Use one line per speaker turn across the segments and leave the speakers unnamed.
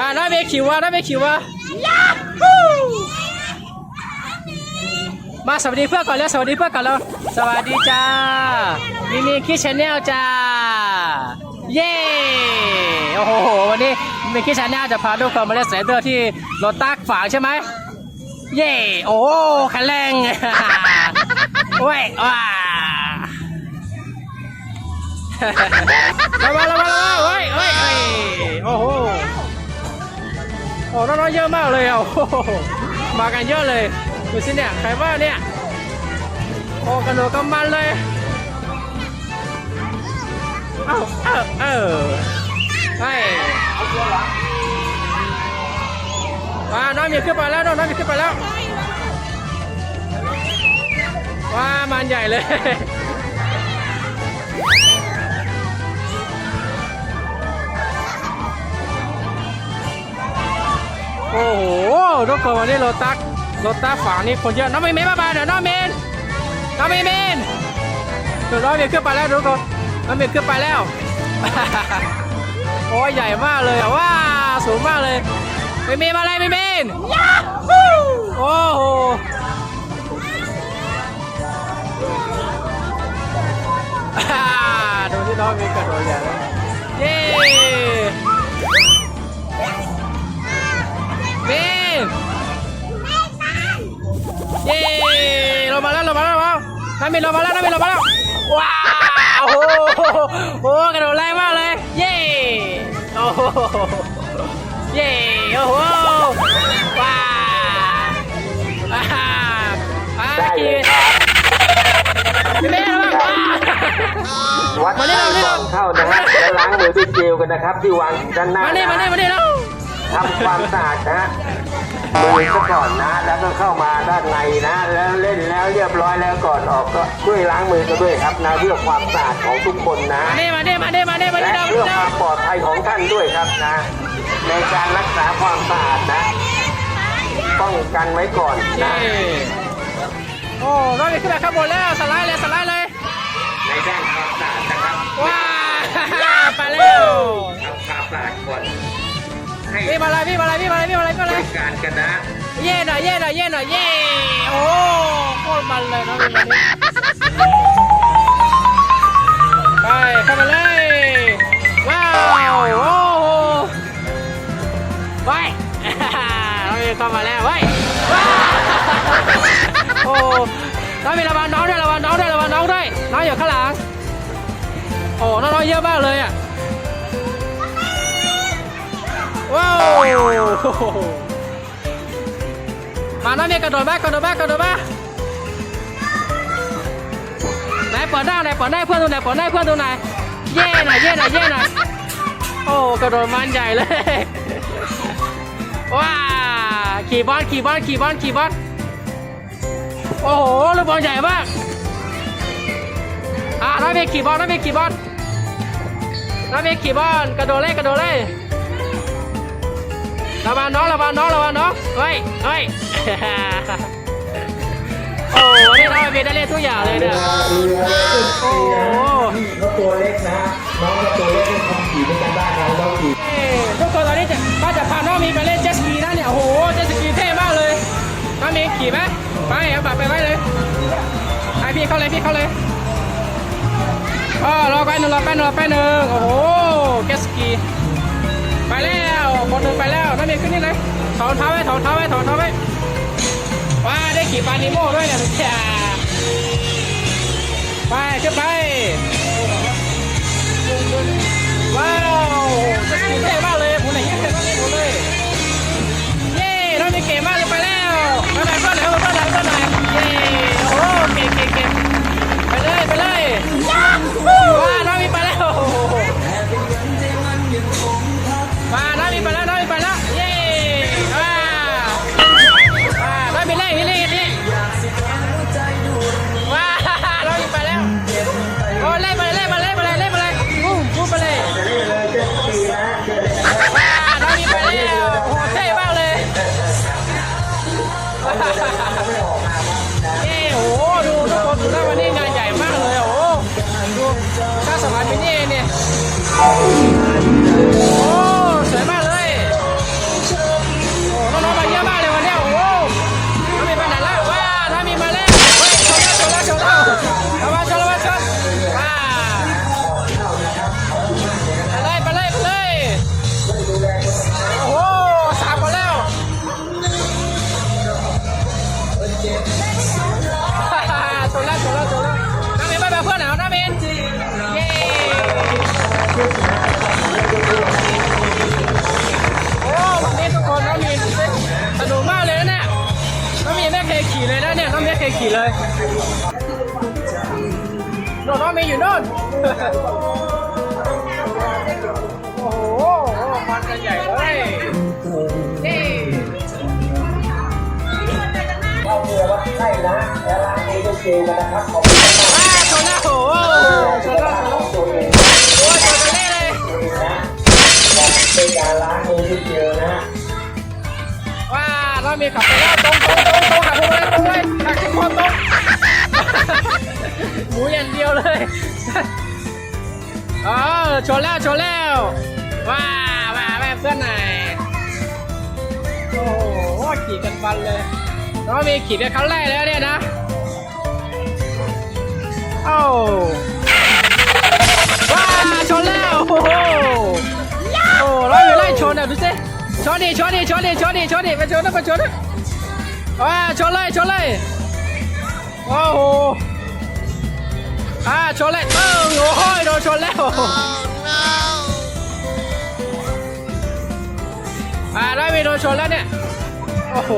มาน้อยเมย์ขิววะน้อยเมย์ขิววะมาสวัสดีเพื่อนก่อนแล้วสวัสดีเพื่อนก่อนแล้วสวัสดีจ้ามีมีคิชแนลจ้า เย้โอ้โหวันนี้มีคิชแนลจะพาทุกคนมาเล่นสไลเดอร์ที่รถตักฝางใช่ไหมเย้โอ้คันแรงโอ้ยว้าระวัง เยอะมากเลยอะโอ้โหมากันเยอะเลยดูสิเนี่ยใครว่าเนี่ยโอ้กระโดดกำมันเลยเอ้าเอ้าเออไปว้าน้องมีขึ้นไปแล้วน้องมีขึ้นไปแล้วว้ามันใหญ่เลย โอ้โหทุกคนวันนี้โรตักโรตักฝั่งนี้คนเยอะน้องเมย์ไม่มาบ้านเดี๋ยวน้องเมนน้องเมย์เมนเดี๋ยวน้องเมย์ขึ้นไปแล้วทุกคนน้องเมย์ขึ้นไปแล้วโอ้ยใหญ่มากเลยว้าสูงมากเลยเมย์เมย์มาเลยเมย์เมนโอ้โหอ่าดูที่น้องเมย์กระโดดใหญ่เลย น้ำมินเรามาแล้วน้ำมินเรามาแล้ว ว้าวโอ้โหโอ้โหกระโดดแรงมากเลย เย้โอ้โหเย้โอ้โหว้าวอ่าอ่าขี่ไม่ได้แล้วมั้งว้าว
วัด
มานี่
ท่า
เรานี่
ก่
เรา
อนเข้านะฮะแล้วล้างมือด้วยเจลกันนะครับ ที่วางอยู่ด้านหน้า
มานี่มานี่
นะ
มานี่แล้ว
ทำความสะอาดนะฮะมือซะก่อนนะ แล้วก็เข้ามาด้านในนะ แล้วเล่นแล้วเรียบร้อยแล้วก่อนออกก็ช่วยล้างมือกันด้วยครับนะเพื่อความสะอาดของทุกคนนะ
มานี่มานี่มานี่มานี่มานี่
และ
เรา
เพื่อค
เรา
วามปลอดภัยของท่านด้วยครับนะ ในการรักษาความสะอาดนะ ป้องกันไว้ก่อน
เย้
นะ
โอ้น้องมีขึ้นไปข้างบนแล้วสไลด์เลยสไลด์เลย
ในด้านความสะอาดนะครับ
ว้าไปแล้ว
ทำความสะอาดก่อน ให้
พี่มาเลยพี่มาเลยพี่มาเลยพี่มาเลยพี่มา
บ
เลย
ริการกันนะ
เย่หน่อยเย่หน่อยเย่หน่อยเย่โอ้โคตรมันเลยน้องมีมานี่ไปเข้ามาเลยว้าวโอ้โหไปน้องมีเข้ามาแล้วเว้ยว้าวโอ้น้องมีระวังน้องด้วยระวังน้องด้วยระวังน้องด้วยน้องอยู่ข้างหลังโอ้น้องๆเยอะมากเลยอะ ว้าวมาน้องเมียกระโดดมากระโดดมากระโดดมาไหนเปิดหน้าไหนเปิดหน้าเพื่อนดูไหนเปิดหน้าเพื่อนดูไหนเย่หน่อยเย่หน่อยเย่หน่อยโอ้กระโดดมันใหญ่เลยว้าขี่บอลขี่บอลขี่บอลขี่บอลโอ้โหลูกบอลใหญ่มากอ่าน้องเมียขี่บอลน้องเมียขี่บอลน้องเมียขี่บอลกระโดดเลยกระโดดเลย ระวังน้องระวังน้องระวังน้องเฮ้ยเฮ้ยโอ้นี่เรามีได้เล่นทุกอย่างเลยเนี่ยโอ้โห
ก็ตัวเล็กนะฮะน้องก็ตัวเล็กที่ทำขี่ด้วยกันได้นะน้องขี่
เอ้ยทุกคนตอนนี้จะก็จะพาน้องมีไปเล่นเจ็ตสกีนะเนี่ยโอ้โหเจ็ตสกีเท่มากเลยน้องมีขี่ไหมไปเอาบัตรไปไว้เลยไอพี่เข้าเลยพี่เข้าเลยอ๋อรอไปหนึ่งรอไปหนึ่งรอไปหนึ่งโอ้โหเจ็ตสกี ไปแล้วคนหนึ่งไปแล้วน้องมีขึ้นนี่เลยถอนเท้าไว้ถอนเท้าไว้ถอนเท้าไว้ว้าได้ขี่ปลานิโม่ด้วยเนี่ยทุกอย่างไปขึ้นไปว้าวสกีเท่มากเลยผมไหนเงี้ยเท่มากเลยผมเลยเย้น้องมีเก่งมากเลยไปแล้วไปไหนไปไหนไปไหนไปไหนเย้โอ้โหเก่งเก่งเก่งไปเลยไปเลยว้าน้อง 干什么去练一练 ยขี่เลยโน่นน้องเมย์อยู่โน่นโอ้โหมันกันใหญ่เลยนี่
เราเรือวัดไข้นะและร้านนี้ก็เจอกันนะครับขอบคุณมาก
ว้า
เมี
ขับไปแล้วตรงตรงตรงตรงขับไปเลยตรงเลยขับขึ้นคอตรงหมูอย่างเดียวเลยเออชนแล้วชนแล้วว้าว้าแม่เพื่อนไหนโอ้โหขี่กันฟันเลยน้องมีขี่เป็นครั้งแรกแล้วเนี่ยนะเอ้าว้าชนแล้วโอ้โหโอ้เราอยู่ไล่ชนอะดูสิ ชนดิชนดิชนดิชนดิชนดิไปชนนะไปชนนะว้าชนเลยชนเลยโอ้โหอ่าชนแล้วตึ้งโอ้ยโดนชนแล้วอ่าได้มีโดนชนแล้วเนี่ยโอ้โห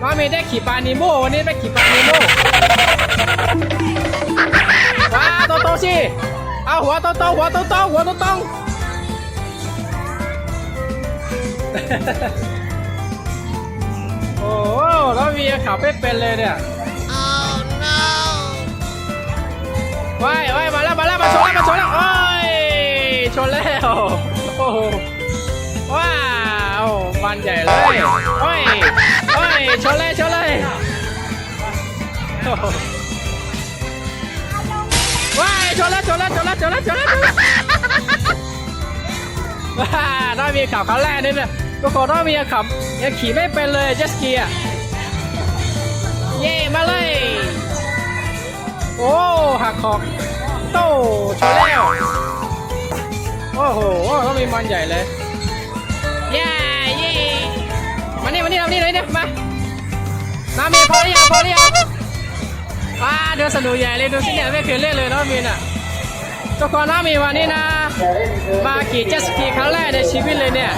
น้องมีได้ขี่ปลานิโมวันนี้ได้ขี่ปลานิโมว้าโตโตๆสิเอาหัวโตโตๆหัวโตโตๆหัวโตโต โอ้โหน้องมีขับไม่เป็นเลยเนี่ยว้ายว้ายมาแล้วมาแล้วมาชนแล้วมาชนแล้วโอ้ยชนแล้ว โอ้โหว้าวมันใหญ่เลยโอ้ยโอ้ยชนเลยชนเลยโอ้โหว้ายชนแล้วชนแล้วชนแล้วชนแล้วชนแล้วชนแล้ ว้าน้ามีขับครั้งแรกนี่เนี่ยทุกคนน้ามีขับยังขี่ไม่เป็นเลยเจสกีอะเย่มาเลย โอ้หักคอกโต้ชนแล้วโอ้โหก็มีมันใหญ่เลยเย้เย้มานี่มานี่มานี่เลยเนี่ยมาน้ามีพอหรือยังพอหรือยังอ่าเดือนสนุกใหญ่เลยดูสิเนี่ยไม่เคยเล่นเลยน้องมีน่ะทุกคนน้ามีวันนี้นะ มาขี่เจ็ตสกีครั้งแรกในชีวิตเลยเนี่ย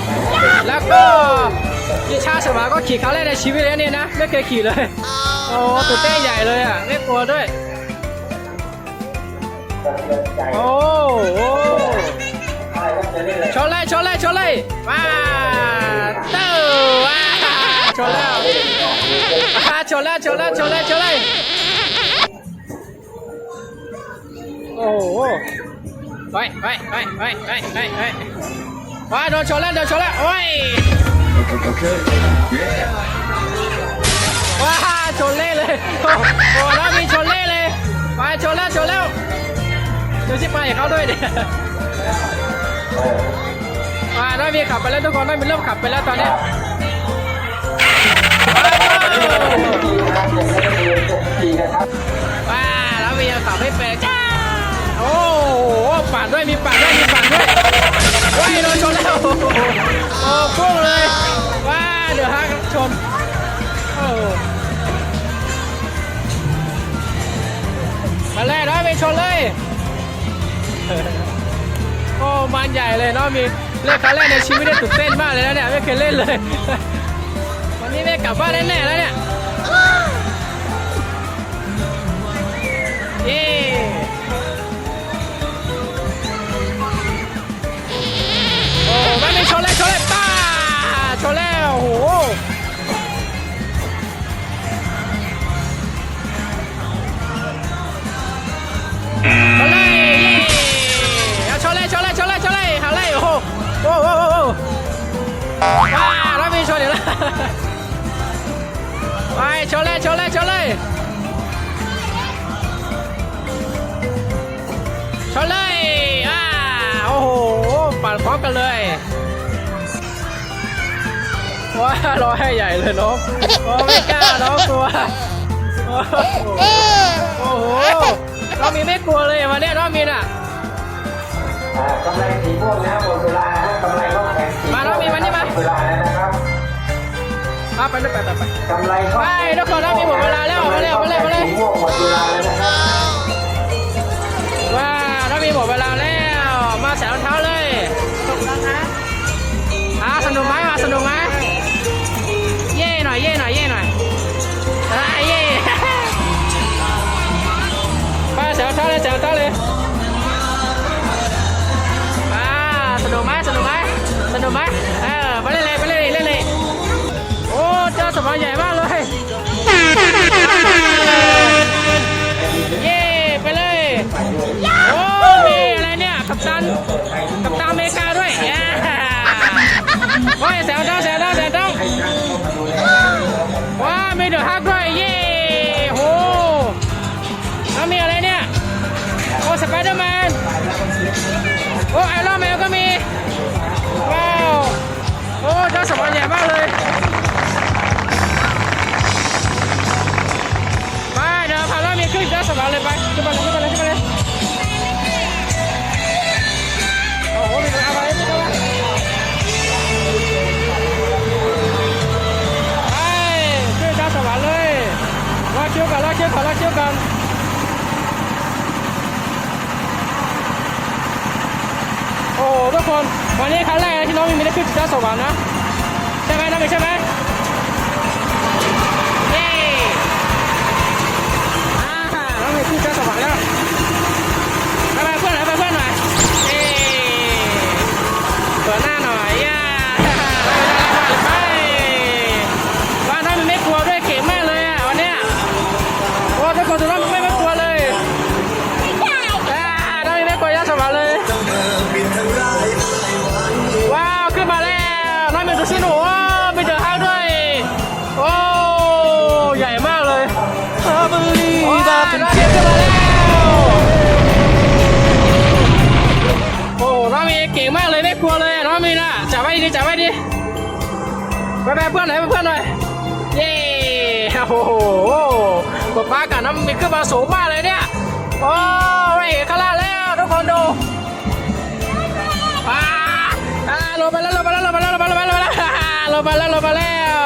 แล้วก็ขี่ชาสมาก็ขี่ครั้งแรกในชีวิตเลยเนี่ยนะ ไม่เคยขี่เลย โอ้ตัวเต้ใหญ่เลยอะ ไม่กลัวด้วย โอ้โหชนเลยชนเลยชนเลยว้าเต้าว้าชนแล้วอ่าชนแล้วชนแล้วชนเลยชนเลยโอ้ ไปไปไปไปไปไปไปว้าโดนชนแล้วโดนชนแล้วโอ้ยว้าชนเล่เลยโอ้โหแล้วมีชนเล่เลยไปชนแล้วชนแล้วดูสิไปเขาด้วยเนี่ยมาได้มีขับไปแล้วทุกคนได้มีเริ่มขับไปแล้วตอนนี้ว้าแล้วมีขับให้เป็นจ้า โอ้โหปั่นด้วยมีปั่นด้วยมีปั่นด้วยว้ายโดนชนแล้วโอ้พุ่งเลยว้าเดี๋ยวฮะชนโอ้มาเลยได้ไปชนเลยโอ้มันใหญ่เลยเนาะมีเล่นครั้งแรกในชีวิตได้ตื่นเต้นมากเลยนะเนี่ยไม่เคยเล่นเลย วันนี้ได้กลับบ้านแน่ๆแล้วเนี่ย ไปชนเลยชนเลยชนเลยชนเลยอ่าโอ้โหปั่นพร้อมกันเลยว้าร้อยให้ใหญ่เลยน้องโอ้ไม่กล้าน้องกลัวโอ้โหน้องมีไม่กลัวเลยวันนี้น้องมีน่ะ
กำไรสีม่วงนะหมดเวลานะกำไรก็
มาไปไปไปไป
กำไรเข้า
ไปทุกคนแล้วมีหมดเวลาแล้วมาเร็วมาเร็วมาเร็ว
ม่วงหมดเวลาแล้วนะา
ถ้ามีหมดเวลาแล้ว มาใส่รองเท้าเลยสนุกนะอ่าสนุกไหมมาสนุกไหมเย่หน่อยเย่หน่อยเย่หน่อยไปเย่ไปใส่องเท้าเลยใส่องเท้าเลย กับตาอเมริกาด้วยโอ้ยแซวต้องแซวต้องแซวต้องว้ามีเดือดฮักด้วยเย้โหแล้วมีอะไรเนี่ยโอ้สไปเดอร์แมนโอ้ไอรอนแมนก็มีว้าวโอ้เจ้าสมบัติใหญ่มากเลยไปเดี๋ยวพาเรามีขึ้นเจ้าสมบัติเลยไปขึ้นไปเลยขึ้นไปเลยขึ้นไปเลย เชื่อกันแล้วเชื่อกันแล้เชื่อกันโอ้ทุกคนวันนี้ค
รั้ง
แรก
ที่
น้อง
มีไม่
ได้ขึ้นจุดสวรรค์นะใช่ไหมน้องใช่ไหมเย้น้องมีขึ้นจุดสวรรค์แล้ว เปิ มีนะจับไว้ดีจับไว้ดีไปไปเพื่อนหน่อยไปเพื่อนหน่อยเย้โอ้โหป๊าป๊ากับน้องมีขึ้นมาสูงมากเลยเนี่ยโอ้ไม่เห็นข้างล่างแล้วทุกคนดูอ่าอ่าลงไปแล้วลงไปแล้วลงไปแล้วลงไปแล้วลงไปแล้วลงไปแล้วลงไปแล้ว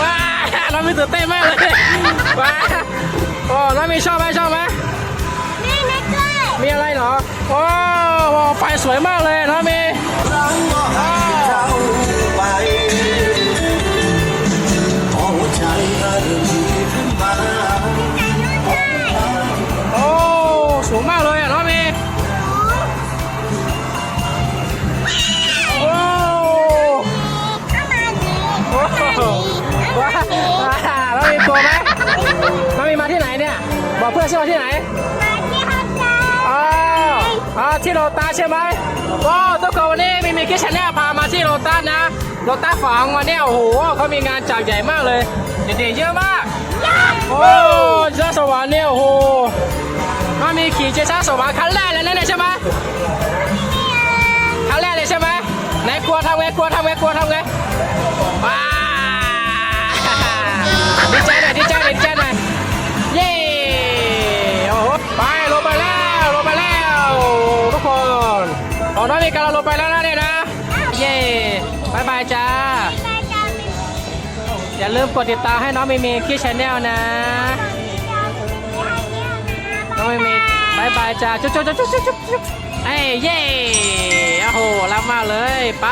ว้าน้องมีตื่นเต้นมากเลยว้าโอ้น้องมีชอบไหมชอบไหมมีอะไรเหรอ โอ้โหไฟสวยมากเลยน้องมี
ใช่
ไหมที่ไหนอ๋ออ๋อที่โรตัสใช่ไหมก็ทุกคนวันนี้มีมีคิชแนลพามาที่โรตัสนะโรตัสฝังวันนี้โอ้โหเขามีงานจัดใหญ่มากเลยเด็กๆเยอะมากโอ้เจ้าสวรรค์เนี่ยโอ้โหมันมีขี่เจ้าสวรรค์ครั้งแรกเลยนะเนี่ยใช่ไหมครั้งแรกเลยใช่ไหมไหนกลัวทำไงกลัวทำไงกลัวทำไง อ๋อน้องมีการเราลงไปแล้วนะเนี่ยนะ เย้บายบายจ้า อย่าลืมกดติดตามให้น้องมีมีคีชแนลนะ น้องมีมีบายบายจ้า จุ๊บจุ๊บจุ๊บจุ๊บจุ๊บชุบเอ้ยเย้โอ้โหรักมากเลย ไป